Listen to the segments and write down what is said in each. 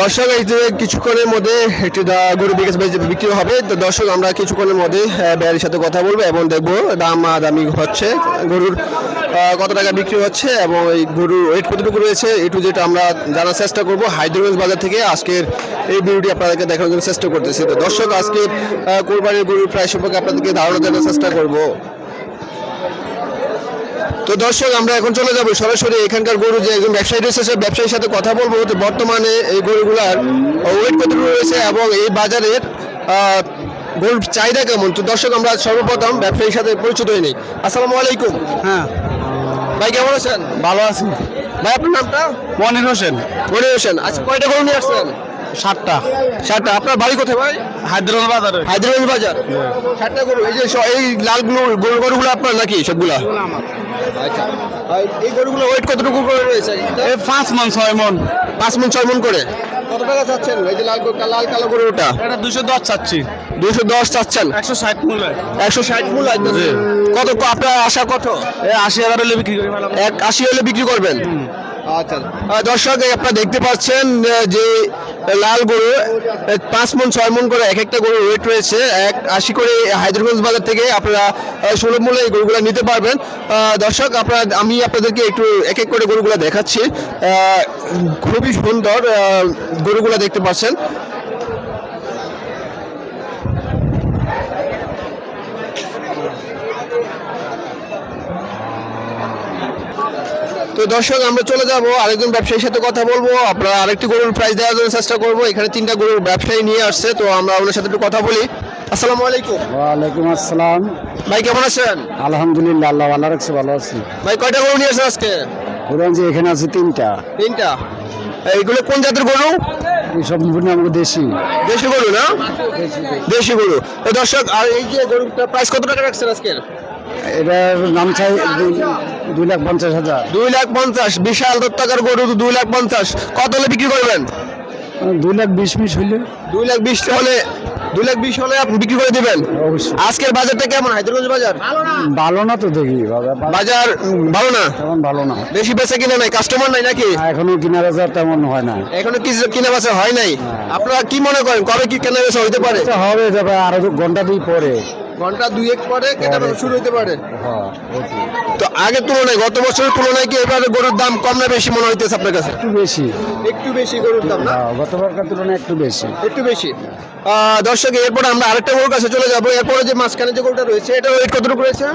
দর্শক এই যে কিছুক্ষণের মধ্যে একটি গরু বিকাশ বিক্রি হবে। তো দর্শক আমরা কিছুক্ষণের মধ্যে আহ, ব্যয়ের সাথে কথা বলব এবং দেখব দাম দামি হচ্ছে। গরুর কত টাকা বিক্রি হচ্ছে এবং এই গরুর ওয়েট কতটুকু রয়েছে একটু যেটা আমরা জানার চেষ্টা করব। হায়দ্রাবাদ বাজার থেকে আজকের এই ভিডিওটি আপনাদেরকে দেখানোর জন্য চেষ্টা করতেছি। তো দর্শক আজকে কোরবানির গরুর প্রায় সম্পর্কে আপনাদেরকে ধারণা জানার চেষ্টা করব। তো দর্শক আমরা এখন চলে যাব। সরাসরি এখানকার গরু যে একজন ব্যবসায়ী রয়েছে সে ব্যবসায়ীর সাথে কথা বলব। তো বর্তমানে এই গরুগুলার ওয়েট কতটুকু রয়েছে এবং এই বাজারের গরুর চাহিদা কেমন? তো দর্শক আমরা সর্বপ্রথম ব্যবসায়ীর সাথে পরিচিত হয়ে নিই। আসসালামু আলাইকুম। হ্যাঁ। ভাই কেমন আছেন? ভালো আছি। ভাই আপনার নামটা? মনির হোসেন। মনির হোসেন। আচ্ছা কয়টা গরু নিয়ে আসছেন? সাতটা। ষাটটা আপনার বাড়ি কোথায় ভাই? হায়দ্রাবাদ বাজারে। হায়দ্রাবাদ বাজার? ষাটটা গরু। এই যে স- এই লাল গরু গরু গরুগুলো আপনার নাকি সবগুলা? আচ্ছা। আর এই গরুগুলো ওয়েট কতটুকু করে রয়েছে? এই পাঁচ মন ছয় মন। পাঁচ মন ছয় মন করে? কত টাকা চাচ্ছেন? এই যে লাল গরু- লাল কালো গরু ওটা এটা দুশো দশ চাচ্ছি। দুশো দশ চাচ্ছেন? একশো ষাট মূল্য একশো ষাট মূল? কত আপনার আশা কত? এই আশি হাজার হলে বিক্রি করি ফেলাম এক আশি হলে বিক্রি করবেন? আচ্ছা। দর্শক আপনারা দেখতে পাচ্ছেন যে লাল গরু পাঁচ মন, ছয় মন করে এক একটা গরু ওয়েট রয়েছে। এক আশি করে হায়দ্রাবাদ বাজার থেকে আপনারা সুলভ মূল্যে এই গরুগুলো নিতে পারবেন। দর্শক, আপনারা, আমি আপনাদেরকে একটু এক এক করে গরুগুলো দেখাচ্ছি। খুবই সুন্দর গরুগুলো দেখতে পাচ্ছেন। তো দর্শক আমরা চলে যাব। আরেকজন ব্যবসায়ীর সাথে কথা বলব। আপনারা আরেকটি গরুর প্রাইস দেওয়ার জন্য চেষ্টা করব। এখানে তিনটা গরুর ব্যবসায়ী নিয়ে আসছে তো আমরা ওনার সাথে একটু কথা বলি। আসসালামু আলাইকুম। ওয়ালাইকুম আসসালাম। ভাই কেমন আছেন? আলহামদুলিল্লাহ আল্লাহ ভালো রাখছে ভালো আছি। ভাই কয়টা গরু নিয়ে আসছেন আজকে? যে এখানে আছে তিনটা। তিনটা। এইগুলো কোন জাতের গরু? এই সম্পূর্ণ আমাকে দেশি। দেশি গরু না? দেশি গরু। তো দর্শক আর এই যে গরুটা প্রাইস কত টাকা রাখছেন আজকে এটার নাম চাই দুই- লাখ পঞ্চাশ হাজার। দুই লাখ পঞ্চাশ। বিশাল টাকার গরু তো দুই লাখ পঞ্চাশ। কত হলে বিক্রি করবেন? দুই লাখ বিশ মিশ হইলে। দুই লাখ বিশ হলে দুই লাখ বিশ হলে আপনি বিক্রি করে দিবেন? আজকের বাজারটা কেমন? হায়দ্রাবাদ বাজার? ভালো না। তো দেখি বাজার বাজার ভালো না? তেমন ভালো না। বেশি বেচা কিনা নাই? কাস্টমার নাই নাকি? এখনও কিনা বাজার তেমন হয় না। এখনও কিছু কিনা বেচা হয় নাই? আপনারা কি মনে করেন কবে কি কেনা বেচা হইতে পারে? আচ্ছা, হবে যাবে আরও ঘণ্টা দুই পরে। ঘণ্টা দুই এক পরে বেচা শুরু হইতে পারে। হ্যাঁ, তো আগের তুলনায় গত বছরের তুলনায় কি এবারে গরুর দাম কম না বেশি মনে হইতেছে আপনার কাছে? একটু বেশি। একটু বেশি গরুর দাম না? হ্যাঁ, গতবারকার তুলনায় একটু বেশি। একটু বেশি। দর্শক এরপরে আমরা আরেকটা গরুর কাছে চলে যাব। এরপরে যে মাঝখানে যে গরুটা রয়েছে এটা ওয়েট কতটুকু রয়েছে?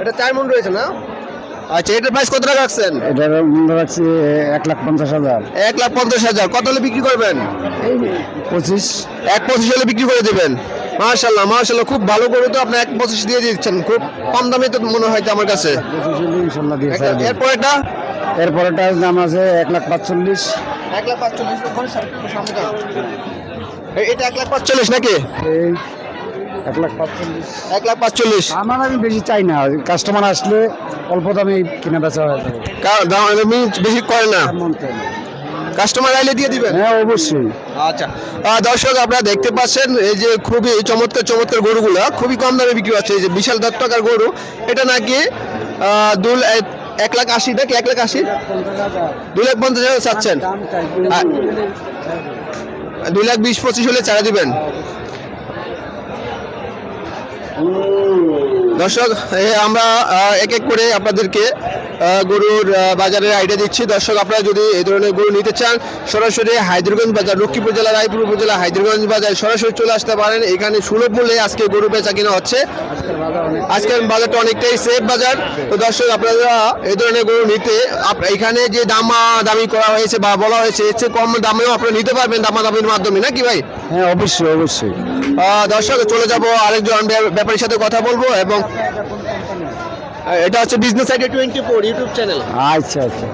এটা চার মন রয়েছে না? আচ্ছা এটার প্রাইস কত টাকা রাখছেন? এটার রাখছি এক লাখ পঞ্চাশ হাজার। এক লাখ পঞ্চাশ হাজার। কত হলে বিক্রি করবেন? পঁচিশ। এক পঁচিশ হলে বিক্রি করে দেবেন। মার্শাল্লাহ মার্শাল্লাহ খুব ভালো গরু তো আপনি এক পঁচিশ দিয়ে দিচ্ছেন। খুব কম দামে তো মনে হয় আমার কাছে। ছেড়ে দেব। এরপর এটা দাম আছে এক লাখ পাঁচচল্লিশ। এক লাখ পাঁচচল্লিশ এটা এক লাখ পাঁচচল্লিশ নাকি? এই এক লাখ পাঁচচল্লিশ। এক লাখ পাঁচচল্লিশ। আমার আমি বেশি চাই না। কাস্টমার আসলে অল্প দামে কিনা বেচা হয়ে যাবে। দাম আমি বেশি করে না। এমন চাই না। কাস্টমার আইলে দিয়ে দিবেন? হ্যাঁ অবশ্যই। আচ্ছা। দর্শক আপনারা দেখতে পাচ্ছেন এই যে খুবই চমৎকার চমৎকার গরুগুলো খুবই কম দামে বিক্রি হচ্ছে। এই যে বিশাল দশ টাকার গরু। এটা নাকি দু এক লাখ আশি নাকি এক লাখ আশি? দু লাখ পঞ্চাশ হাজার চাচ্ছেন। দুই লাখ বিশ পঁচিশ হলে চারা দিবেন। দর্শক আমরা এক এক করে আপনাদেরকে গরুর বাজারের আইডিয়া দিচ্ছি। দর্শক আপনারা যদি এই ধরনের গরু নিতে চান সরাসরি হায়দ্রগঞ্জ বাজার লক্ষ্মীপুর জেলা রায়পুর উপজেলা হায়দ্রগঞ্জ বাজার সরাসরি চলে আসতে পারেন। এখানে সুলভ মূল্যে আজকে গরু বেচা কিনা হচ্ছে। আজকের বাজারটা অনেকটাই সেফ বাজার। তো দর্শক আপনারা এই ধরনের গরু নিতে এখানে যে দামা দামি করা হয়েছে বা বলা হয়েছে এর চেয়ে কম দামেও আপনারা নিতে পারবেন দামা দামির মাধ্যমে নাকি ভাই? হ্যাঁ অবশ্যই অবশ্যই। দর্শক চলে যাব আরেকজন ব্যা- ব্যাপারীর সাথে কথা বলব এবং এটা হচ্ছে business idea twenty four YouTube channel আচ্ছা আচ্ছা।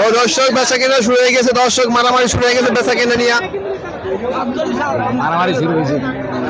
ও দর্শক বেচা কেনা শুরু হয়ে গেছে। দর্শক মারামারি শুরু হয়ে গেছে বেচা কেনা নিয়ে। মারামারি শুরু হয়েছে।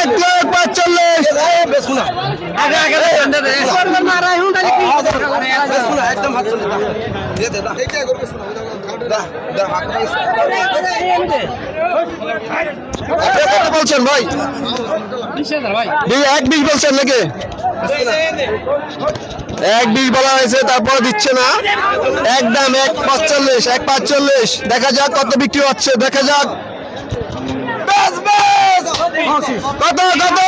এক লাখ পাঁচচল্লিশ। বলছেন ভাই? এক বিশ বলছেন নাকি? এক বিশ বলা হয়েছে তারপর দিচ্ছে না। একদম এক পাঁচচল্লিশ এক পাঁচচল্লিশ। দেখা যাক কত বিক্রি হচ্ছে। দেখা যাক। কত কত?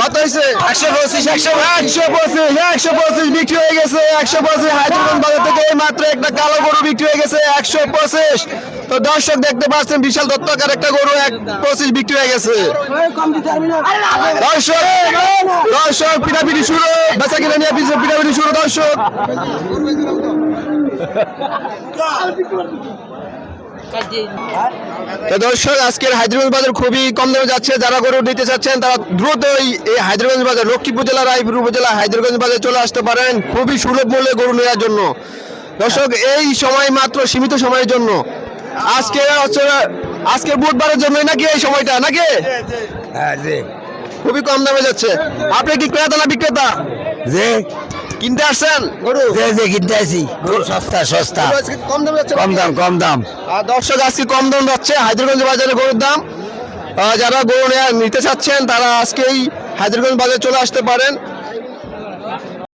কত হয়েছে একশো পঁচিশ একশো একশো পঁচিশ একশো পঁচিশ বিক্রি হয়ে গেছে একশো পঁচিশ হাইদ্রাবাদ বাজার থেকে এই মাত্র একটা কালো গরু বিক্রি হয়ে গেছে একশো পঁচিশ। তো দর্শক দেখতে পাচ্ছেন বিশাল দত্তকার একটা গরু এক পঁচিশ বিক্রি হয়ে গেছে। দর্শক দর্শক পিঠাপিঠি শুরু বেচা কিনে নিয়ে পিঠাপিঠি শুরু দর্শক। তো দর্শক আজকের হায়দ্রাবাদ বাজার খুবই কম দামে যাচ্ছে। যারা গরু নিতে চাচ্ছেন তারা দ্রুত এই হায়দ্রাবাদ বাজার লক্ষ্মীপুর জেলা রায়পুর উপজেলা হায়দ্রাবাদ বাজারে চলে আসতে পারেন খুবই সুলভ মূল্যে গরু নেওয়ার জন্য। দর্শক এই সময় মাত্র সীমিত সময়ের জন্য। আজকে আজকের বুধবারের জন্যই নাকি এই সময়টা নাকি? খুবই কম দামে যাচ্ছে। আপনি কি ক্রেতা না বিক্রেতা? কিনতে আসছেন? গরু? যে যে কিনতে আসি। গরু সস্তা সস্তা। কম দামে যাচ্ছে কম দাম কম দাম। আর দর্শক আজকে কম দাম যাচ্ছে হায়দ্রাগঞ্জ বাজারে গরুর দাম। যারা গরু নেয়া- নিতে চাচ্ছেন তারা আজকেই হায়দ্রগঞ্জ বাজারে চলে আসতে পারেন।